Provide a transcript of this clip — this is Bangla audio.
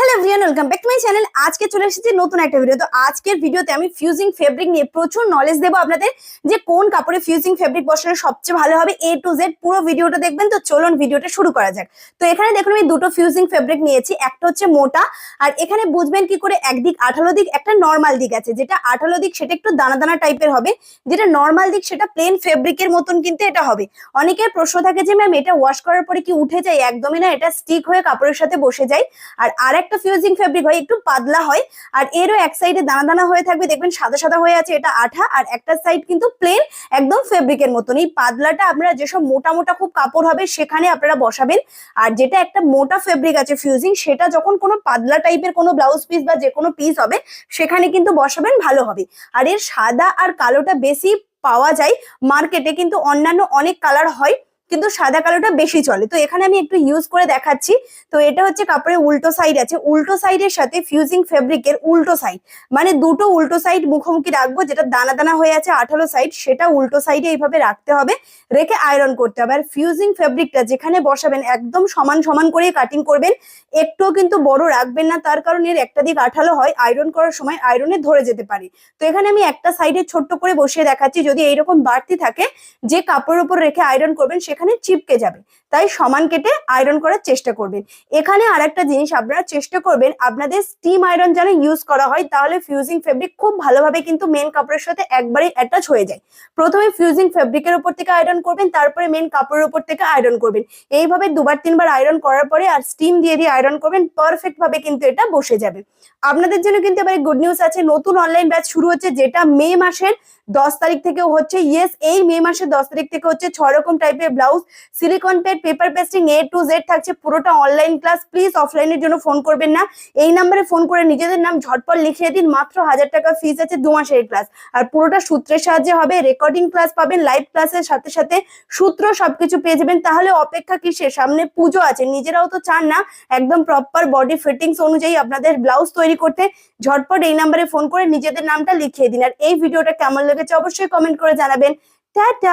Hello everyone welcome back to my channel আজকে চলে এসেছি নতুন একটা ভিডিও তো আজকের ভিডিওতে আমি ফিউজিং ফেব্রিক নিয়ে প্রচুর নলেজ দেবো আপনাদের যে কোন কাপড়ে ফিউজিং ফেব্রিক বসানো সবচেয়ে ভালো হবে এ টু জেড পুরো ভিডিওটা দেখবেন। তো চলুন ভিডিওটা শুরু করা যাক। তো এখানে দেখুন আমি দুটো ফিউজিং ফেব্রিক নিয়েছি, একটা হচ্ছে মোটা, আর এখানে বুঝবেন কি করে একদিক আঠালো দিক, একটা নর্মাল দিক আছে। যেটা আঠালো দিক সেটা একটু দানা দানা টাইপের হবে, যেটা নর্মাল দিক সেটা প্লেন ফেব্রিকের মতন কিন্তু এটা হবে। অনেকের প্রশ্ন থাকে যে ম্যাম এটা ওয়াশ করার পরে কি উঠে যায়? একদমই না, এটা স্টিক হয়ে কাপড়ের সাথে বসে যায়। আর আর একটা ফিউজিং ফেব্রিক হয়, একটু পাতলা হয়, আর এরও এক সাইডে দানা দানা হয়ে থাকবে, দেখবেন সাদা সাদা হয়ে আছে, এটা আঠা, আর একটা সাইড কিন্তু প্লেন একদম ফেব্রিকের মতন। এই পাতলাটা আপনারা যেসব মোটা মোটা খুব কাপড় হবে, সেখানে আপনারা বসাবেন। আর যেটা একটা মোটা ফেব্রিক আছে ফিউজিং সেটা যখন কোনো পাতলা টাইপের কোনো ব্লাউজ পিস বা যে কোনো পিস হবে, সেখানে কিন্তু বসাবেন, ভালো হবে। আর এর সাদা আর কালোটা বেশি পাওয়া যায় মার্কেটে কিন্তু অন্যান্য অনেক কালার হয়। কিন্তু সাদা কালোটা বেশি চলে। তো এখানে আমি একটু ইউজ করে দেখাচ্ছি। তো এটা হচ্ছে কাপড়ের উল্টো সাইড আছে। উল্টো সাইডের সাথে ফিউজিং ফেব্রিকের উল্টো সাইড মানে দুটো উল্টো সাইড মুখোমুখি রাখব, যেটা দানা দানা হয়ে আছে আঠালো সাইড সেটা উল্টো সাইডে এইভাবে রাখতে হবে। রেখে আয়রন করতে হবে। আর ফিউজিং ফেব্রিকটা যেখানে বসাবেন, একদম সমান সমান করে কাটিং করবেন। একটুও কিন্তু বড় রাখবেন না, তার কারণ এর একটা দিক আঠালো হয়। আয়রন করার সময় আয়রনে ধরে যেতে পারে। তো এখানে আমি একটা সাইডে ছোট্ট করে বসিয়ে দেখাচ্ছি। যদি এইরকম বাড়তি থাকে, যে কাপড়ের উপর রেখে আয়রন করবেন, সেখানে চিপকে যাবে। তাই সমান কেটে আয়রন করার চেষ্টা করবেন। এখানে আর একটা জিনিস আপনারা চেষ্টা করবেন, আপনাদের স্টিম আয়রন যেন ইউজ করা হয়, তাহলে ফিউজিং ফেব্রিক খুব ভালোভাবে কিন্তু মেন কাপড়ের সাথে একবারে অ্যাটাচ হয়ে যায়। প্রথমে ফিউজিং ফেব্রিকের উপর থেকে আয়রন করবেন, তারপরে মেন কাপড়ের উপর থেকে আয়রন করবেন। এইভাবে দুবার তিনবার আয়রন করার পরে আর স্টিম দিয়ে দিয়ে আয়রন করবেন পারফেক্ট ভাবে কিন্তু এটা বসে যাবে। আপনাদের জন্য কিন্তু এবারে গুড নিউজ আছে। নতুন অনলাইন ব্যাচ শুরু হচ্ছে যেটা মে মাসের দশ তারিখ থেকেও হচ্ছে। ইয়েস এই মে মাসের দশ তারিখ থেকে হচ্ছে ছ রকম টাইপের blouse silicon pad paper pasting A to Z থাকছে পুরোটা অনলাইন ক্লাস প্লিজ অফলাইনের জন্য ফোন করবেন না। এই নাম্বারে ফোন করে নিজেদের নাম ঝটপট লিখিয়ে দিন। মাত্র হাজার টাকা ফিস আছে দু মাসের ক্লাস আর পুরোটা সূত্রের সাহায্যে হবে। রেকর্ডিং ক্লাস পাবেন লাইভ ক্লাসের সাথে সাথে সূত্র সবকিছু পেয়ে যাবেন। তাহলে অপেক্ষা কিসের? সামনে পুজো আছে। নিজেরাও তো চান না একদম প্রপার বডি ফিটিংস অনুযায়ী আপনাদের ব্লাউজ তৈরি করতে ঝটপট এই নাম্বারে ফোন করে নিজেদের নামটা লিখিয়ে দিন। আর এই ভিডিওটা কেমন লেগেছে অবশ্যই কমেন্ট করে জানাবেন। টাটা!